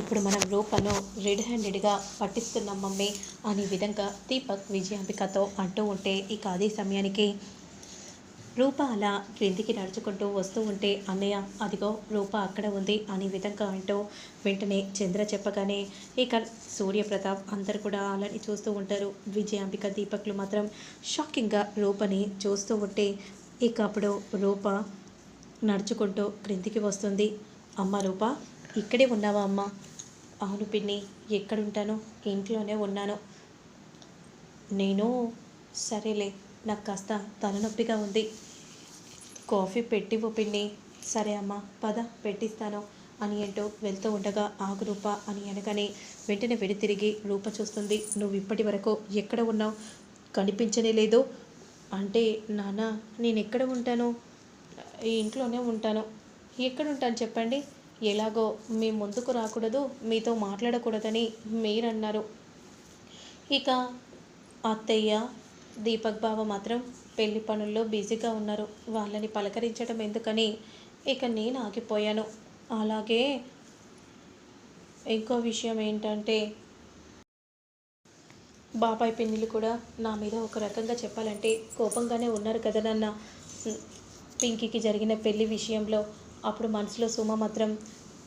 ఇప్పుడు మనం రూపను రెడ్ హ్యాండెడ్గా పట్టిస్తున్నాం మమ్మీ అనే విధంగా దీపక్ విజయాంబికతో అంటూ ఉంటే ఇక అదే సమయానికి రూప అలా క్రిందికి నడుచుకుంటూ వస్తూ ఉంటే అన్నయ్య అదిగో రూప అక్కడ ఉంది అనే విధంగా అంటూ వెంటనే చంద్ర చెప్పగానే ఇక సూర్యప్రతాప్ అందరు కూడా అలాని చూస్తూ ఉంటారు విజయాంబిక దీపక్లు మాత్రం షాకింగ్గా రూపని చూస్తూ ఉంటే ఇక అప్పుడు రూప నడుచుకుంటూ క్రిందికి వస్తుంది. అమ్మ రూప ఇక్కడే ఉన్నావా అమ్మ? అవును పిన్ని ఎక్కడుంటాను ఇంట్లోనే ఉన్నాను. నేను సరేలే నాకు కాస్త తలనొప్పిగా ఉంది. కాఫీ పెట్టివు పిన్ని. సరే అమ్మా పద పెట్టిస్తాను అని అంటూ వెళ్తూ ఉండగా ఆగు రూప అని అనగానే వెంటనే వెడి తిరిగి రూప చూస్తుంది. నువ్వు ఇప్పటి వరకు ఎక్కడ ఉన్నావు? కనిపించనే లేదు. అంటే నాన్న నేను ఎక్కడ ఉంటాను? ఈ ఇంట్లోనే ఉంటాను. ఎక్కడ ఉంటాను చెప్పండి? ఎలాగో మీ ముందుకు రాకూడదు మీతో మాట్లాడకూడదని మీరన్నారు. ఇక అత్తయ్య దీపక్ బావ మాత్రం పెళ్ళి పనుల్లో బిజీగా ఉన్నారు. వాళ్ళని పలకరించడం ఎందుకని ఇక నేను ఆగిపోయాను. అలాగే ఇంకో విషయం ఏంటంటే బాబాయ్ పిన్నిలు కూడా నా మీద ఒక రకంగా చెప్పాలంటే కోపంగానే ఉన్నారు కదా నాన్న. పింకీకి జరిగిన పెళ్ళి విషయంలో అప్పుడు మనసులో సుమ మాత్రం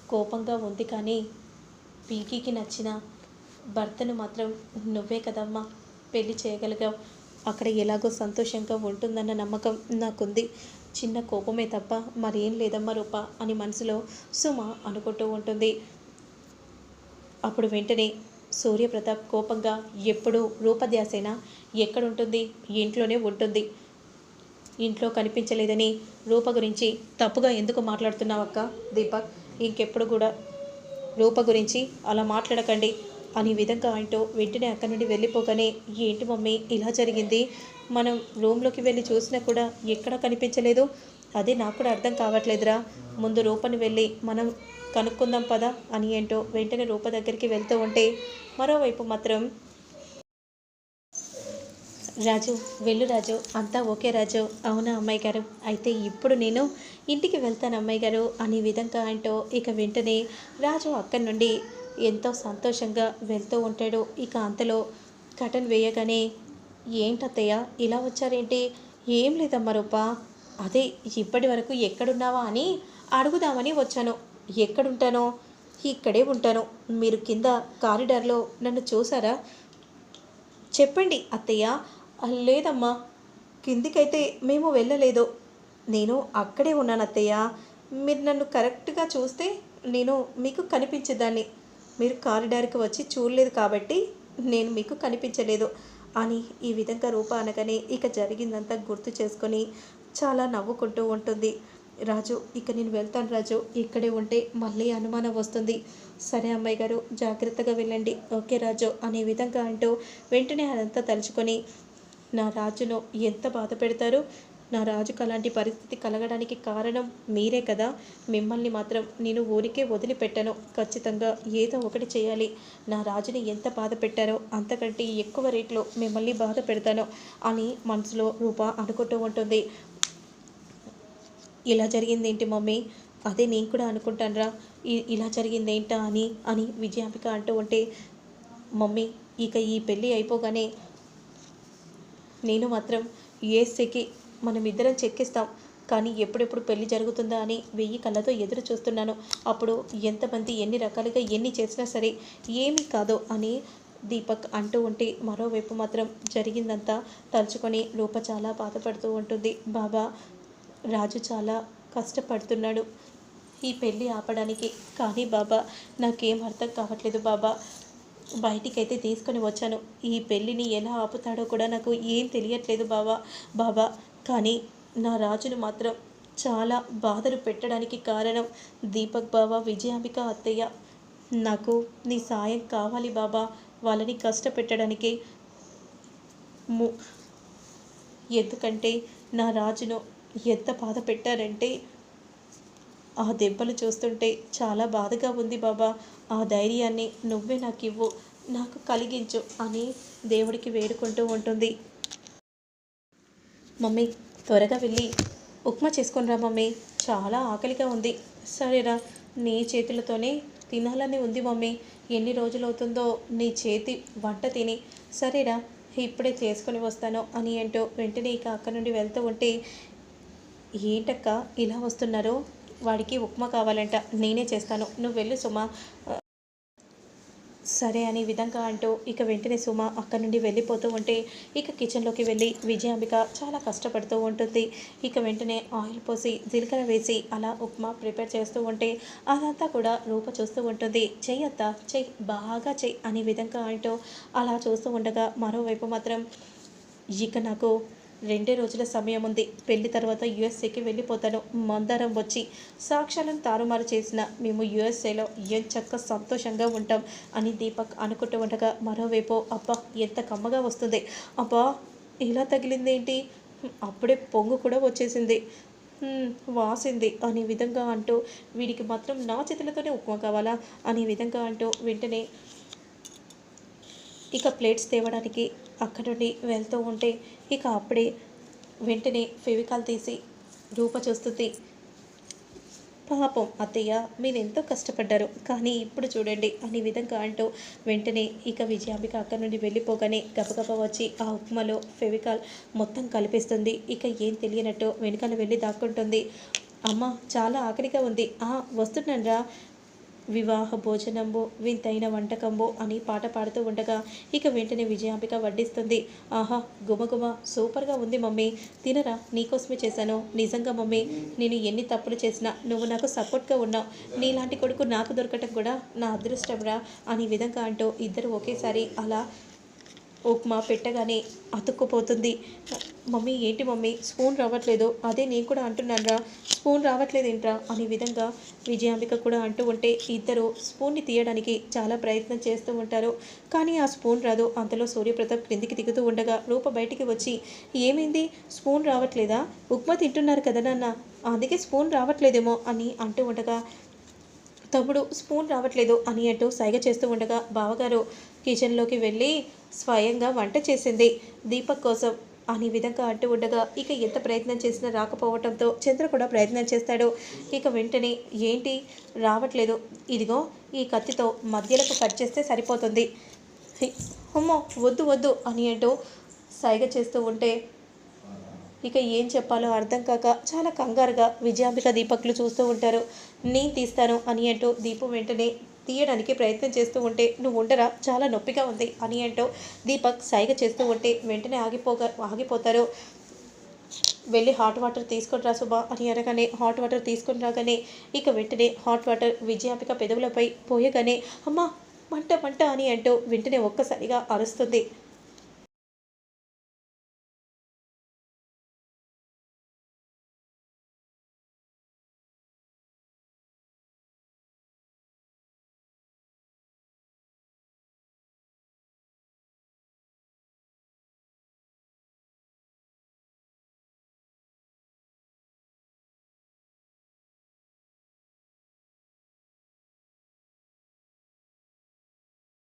కోపంగా ఉంది కానీ పింకీకి నచ్చిన భర్తను మాత్రం నువ్వే కదమ్మా పెళ్ళి చేయగలిగావు. అక్కడ ఎలాగో సంతోషంగా ఉంటుందన్న నమ్మకం నాకుంది. చిన్న కోపమే తప్ప మరేం లేదమ్మా రూప అని మనసులో సుమ అనుకుంటూ ఉంటుంది. అప్పుడు వెంటనే సూర్యప్రతాప్ కోపంగా ఎప్పుడు రూపధ్యాసేన ఎక్కడుంటుంది? ఇంట్లోనే ఉంటుంది. ఇంట్లో కనిపించలేదని రూప గురించి తప్పుగా ఎందుకు మాట్లాడుతున్నావక్క దీపక్? ఇంకెప్పుడు కూడా రూప గురించి అలా మాట్లాడకండి అనే విధంగా అంటూ వెంటనే అక్కడి నుండి వెళ్ళిపోగానే ఏంటి మమ్మీ ఇలా జరిగింది. మనం రూమ్లోకి వెళ్ళి చూసినా కూడా ఎక్కడా కనిపించలేదు. అదే నాకు కూడా అర్థం కావట్లేదురా. ముందు రూపని వెళ్ళి మనం కనుక్కుందాం పదా అని ఏంటో వెంటనే రూప దగ్గరికి వెళ్తూ ఉంటే మరోవైపు మాత్రం రాజు వెళ్ళు రాజు. అంతా ఓకే రాజు. అవునా అమ్మాయి గారు? అయితే ఇప్పుడు నేను ఇంటికి వెళ్తాను అమ్మాయి గారు అనే విధంగా అంటూ ఇక వెంటనే రాజు అక్కడి నుండి ఎంతో సంతోషంగా వెళ్తూ ఉంటాడు. ఇక అంతలో కటన్ వేయగానే ఏంటత్తయ్య ఇలా వచ్చారేంటి? ఏం లేదమ్మా రూప. అదే ఇప్పటి వరకు ఎక్కడున్నావా అని అడుగుదామని వచ్చాను. ఎక్కడుంటానో? ఇక్కడే ఉంటాను. మీరు కింద కారిడార్లో నన్ను చూసారా? చెప్పండి అత్తయ్య. లేదమ్మా. కిందికైతే మేము వెళ్ళలేదు. నేను అక్కడే ఉన్నాను అత్తయ్య. మీరు నన్ను కరెక్ట్గా చూస్తే నేను మీకు కనిపించేదాన్ని. మీరు కారిడార్కి వచ్చి చూడలేదు కాబట్టి నేను మీకు కనిపించలేదు అని ఈ విధంగా రూప అనగానే ఇక జరిగిందంతా గుర్తు చేసుకొని చాలా నవ్వుకుంటూ ఉంటుంది. రాజు ఇక నేను వెళ్తాను రాజు. ఇక్కడే ఉంటే మళ్ళీ అనుమానం వస్తుంది. సరే అమ్మాయి గారు జాగ్రత్తగా వెళ్ళండి. ఓకే రాజు అనే విధంగా అంటూ వెంటనే అదంతా తలుచుకొని నా రాజును ఎంత బాధ పెడతారు? నా రాజుకు అలాంటి పరిస్థితి కలగడానికి కారణం మీరే కదా. మిమ్మల్ని మాత్రం నేను ఊరికే వదిలిపెట్టను. ఖచ్చితంగా ఏదో ఒకటి చేయాలి. నా రాజుని ఎంత బాధ పెట్టారో అంతకంటే ఎక్కువ రేట్లో మిమ్మల్ని బాధ పెడతాను అని మనసులో రూప అనుకుంటూ ఉంటుంది. ఇలా జరిగింది ఏంటి మమ్మీ? అదే నేను కూడా అనుకుంటానురా. ఇ- ఇలా జరిగింది ఏంటా అని అని విజయాంబిక అంటూ ఉంటే మమ్మీ ఇక ఈ పెళ్ళి అయిపోగానే నేను మాత్రం ఏసెకి మనం ఇద్దరం చెక్కిస్తాం. కానీ ఎప్పుడెప్పుడు పెళ్ళి జరుగుతుందా అని వెయ్యి కళ్ళతో ఎదురు చూస్తున్నాను. అప్పుడు ఎంతమంది ఎన్ని రకాలుగా ఎన్ని చేసినా సరే ఏమీ కాదు అని దీపక్ అంటూ ఉంటే మరోవైపు మాత్రం జరిగిందంతా తలుచుకొని రూప చాలా బాధపడుతూ ఉంటుంది. బాబా రాజు చాలా కష్టపడుతున్నాడు ఈ పెళ్ళి ఆపడానికి. కానీ బాబా నాకేం అర్థం కావట్లేదు బాబా. బయటికైతే తీసుకొని వచ్చాను. ఈ పెళ్ళిని ఎలా ఆపుతాడో కూడా నాకు ఏం తెలియట్లేదు బాబా బాబా. కానీ నా రాజును మాత్రం చాలా బాధలు పెట్టడానికి కారణం దీపక్ బాబా విజయాంబిక అత్తయ్య. నాకు నీ సాయం కావాలి బాబా. వాళ్ళని కష్టపెట్టడానికి ము ఎందుకంటే నా రాజును ఎంత బాధ పెట్టారంటే ఆ దెబ్బలు చూస్తుంటే చాలా బాధగా ఉంది బాబా. ఆ ధైర్యాన్ని నువ్వే నాకు ఇవ్వు నాకు కలిగించు అని దేవుడికి వేడుకుంటూ ఉంటుంది. మమ్మీ త్వరగా వెళ్ళి ఉప్మా చేసుకునిరా మమ్మీ. చాలా ఆకలిగా ఉంది. సరేరా నీ చేతులతోనే తినాలని ఉంది మమ్మీ. ఎన్ని రోజులు అవుతుందో నీ చేతి వంట తిని. సరేరా ఇప్పుడే చేసుకొని వస్తాను అని అంటూ వెంటనే ఇక అక్క నుండి వెళ్తూ ఉంటే ఏంటక్క ఇలా వస్తున్నారు? వాడికి ఉప్మా కావాలంట నేనే చేస్తాను. నువ్వు వెళ్ళు సుమ. సరే అనే విధంగా అంటూ ఇక వెంటనే సుమ అక్కడి నుండి వెళ్ళిపోతూ ఉంటే ఇక కిచెన్లోకి వెళ్ళి విజయాంబిక చాలా కష్టపడుతూ ఉంటుంది. ఇక వెంటనే ఆయిల్ పోసి జీలకర్ర వేసి అలా ఉప్మా ప్రిపేర్ చేస్తూ ఉంటే అదంతా కూడా రూప చూస్తూ ఉంటుంది. చెయ్యత్త చెయ్యి బాగా చెయ్యి అనే విధంగా అంటూ అలా చూస్తూ ఉండగా మరోవైపు మాత్రం ఇక నాకు రెండే రోజుల సమయం ఉంది. పెళ్ళి తర్వాత యుఎస్ఏకి వెళ్ళిపోతాను. మందారం వచ్చి సాక్ష్యాలను తారుమారు చేసిన మేము యుఎస్ఏలో ఎంచక్క సంతోషంగా ఉంటాం అని దీపక్ అనుకుంటూ ఉండగా మరోవైపు అబ్బా ఎంత కమ్మగా వస్తుంది. అబ్బా ఇలా తగిలిందేంటి అప్పుడే పొంగు కూడా వచ్చేసింది. వాసింది అనే విధంగా అంటూ వీడికి మాత్రం నా చేతులతోనే ఉప్మా కావాలా? అనే విధంగా అంటూ వెంటనే ఇక ప్లేట్స్ తేవడానికి అక్కడి నుండి వెళ్తూ ఉంటే ఇక అప్పుడే వెంటనే ఫెవికాల్ తీసి రూప చూస్తుంది. పాపం అత్తయ్య మీరు ఎంతో కష్టపడ్డారు. కానీ ఇప్పుడు చూడండి అనే విధంగా అంటూ వెంటనే ఇక విజయాంబిక అక్కడి నుండి వెళ్ళిపోగానే గబగబా వచ్చి ఆ ఉప్మాలో ఫెవికాల్ మొత్తం కలిపిస్తుంది. ఇక ఏం తెలియనట్టు వెనకాల వెళ్ళి దాక్కుంటుంది. అమ్మ చాలా ఆకలిగా ఉంది. ఆ వస్తున్నానరా. వివాహ భోజనంబో వింతైన వంటకంబో అని పాట పాడుతూ ఉండగా ఇక వెంటనే విజయాంబిక వడ్డిస్తుంది. ఆహా గుమగుమ సూపర్గా ఉంది మమ్మీ. తినరా? నీకోసమే చేశాను. నిజంగా మమ్మీ నేను ఎన్ని తప్పులు చేసినా నువ్వు నాకు సపోర్ట్గా ఉన్నావు. నీలాంటి కొడుకు నాకు దొరకటం కూడా నా అదృష్టంరా అనే విధంగా అంటూ ఇద్దరు ఒకేసారి అలా ఉప్మా పెట్టగానే అతుక్కుపోతుంది. మమ్మీ ఏంటి మమ్మీ? స్పూన్ రావట్లేదు. అదే నేను కూడా అంటున్నానురా స్పూన్ రావట్లేదు ఏంట్రా అనే విధంగా విజయాంబిక కూడా అంటూ ఉంటే ఇద్దరు స్పూన్ని తీయడానికి చాలా ప్రయత్నం చేస్తూ ఉంటారు. కానీ ఆ స్పూన్ రాదు. అంతలో సూర్యప్రతాప్ క్రిందికి దిగుతూ ఉండగా రూప బయటికి వచ్చి ఏమైంది? స్పూన్ రావట్లేదా? ఉప్మా తింటున్నారు కదా నాన్న. అందుకే స్పూన్ రావట్లేదేమో అని అంటూ ఉండగా తమ్ముడు స్పూన్ రావట్లేదు అని అంటూ సైగ చేస్తూ ఉండగా బావగారు కిచెన్లోకి వెళ్ళి స్వయంగా వంట చేసింది. దీపక్ కోసం అనే విధంగా అంటూ ఉండగా ఇక ఎంత ప్రయత్నం చేసినా రాకపోవడంతో చంద్ర కూడా ప్రయత్నం చేస్తాడు. ఇక వెంటనే ఏంటి? రావట్లేదు. ఇదిగో ఈ కత్తితో మధ్యలకు కట్ చేస్తే సరిపోతుంది. హి, అమ్మో వద్దు వద్దు అని అంటూ సైగ చేస్తూ ఉంటే ఇక ఏం చెప్పాలో అర్థం కాక చాలా కంగారుగా విజయాంబిక దీపక్లు చూస్తూ ఉంటారు. నేను తీస్తాను అని అంటూ దీపం వెంటనే తీయడానికి ప్రయత్నం చేస్తూ ఉంటే నువ్వు ఉండరా? చాలా నొప్పిగా ఉంది అని అంటూ దీపక్ సైగ చేస్తూ ఉంటే వెంటనే ఆగిపోగా ఆగిపోతారు. వెళ్ళి హాట్ వాటర్ తీసుకొని రా సుబా అని అనగానే హాట్ వాటర్ తీసుకొని రాగానే ఇక వెంటనే హాట్ వాటర్ విజయాంబిక పెదవులపై పోయగానే అమ్మా మంట మంట అని అంటూ వెంటనే ఒక్కసారిగా అరుస్తుంది.